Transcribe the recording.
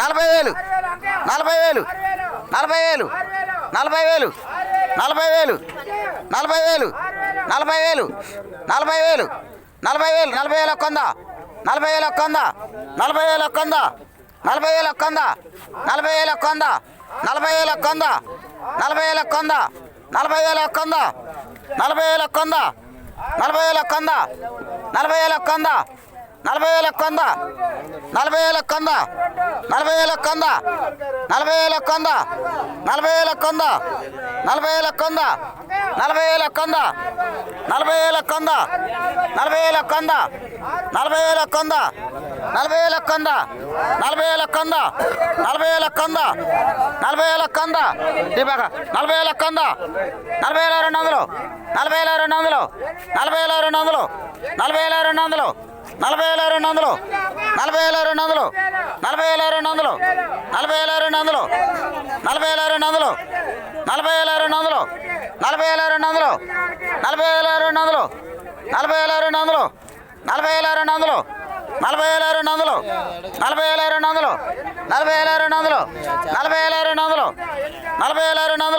నలభై వేలు నలభై వేలు నలభై వేలు నలభై వేలు నలభై వేలు నలభై వేలు నలభై వేలు నలభై వేలు నలభై వేలు నలభై వేలు ఒక్కందా నలభై వేలు ఒక్కందా నలభై వేలు ఒక్కందా నలభై వేలు ఒక్కందా నలభై వేలు ఒక్కందా నలభై వేలు ఒక్కందా నలభై వేలు ఒక్కందా నలభై వేలు ఒక్కందా నలభై వేలు ఒక్కందా నలభై వేలు ఒక్కందా నలభై వేలు ఒక్కందా నలభై వేల కొంద నలభై వేల కొంద నలభై వేల కొంద నలభై వేల కొంద నలభై వేల కొంద నలభై వేల కొంద నలభై వేల కొంద నలభై వేల కొంద నలభై వేల కొంద నలభై వేల కొంద నలభై వేల కొంద నలభై వేల కొంద నలభై వేల కొంద నలభై వేల కొంద దీపాక నలభై వేల కొంద నలభై వేల రెండు వందలు నలభై వేల రెండు వందలు నలభై వేల రెండు వందలు నలభై వేల రెండు వందలు నలభై వేల రెండు వందలు నలభై వేల రెండు వందలు నలభై వేల రెండు వందలు నలభై వేల రెండు వందలు నలభై వేల రెండు వందలు నలభై వేల రెండు వందలు నలభై వేల రెండు వందలు నలభై వేల రెండు వందలు నలభై వేల రెండు వందలు నలభై వేల రెండు వందలు నలభై వేల రెండు వందలు నలభై వేల రెండు వందలు నలభై వేల రెండు వందలు నలభై వేల రెండు వందలు నలభై వేల రెండు వందలు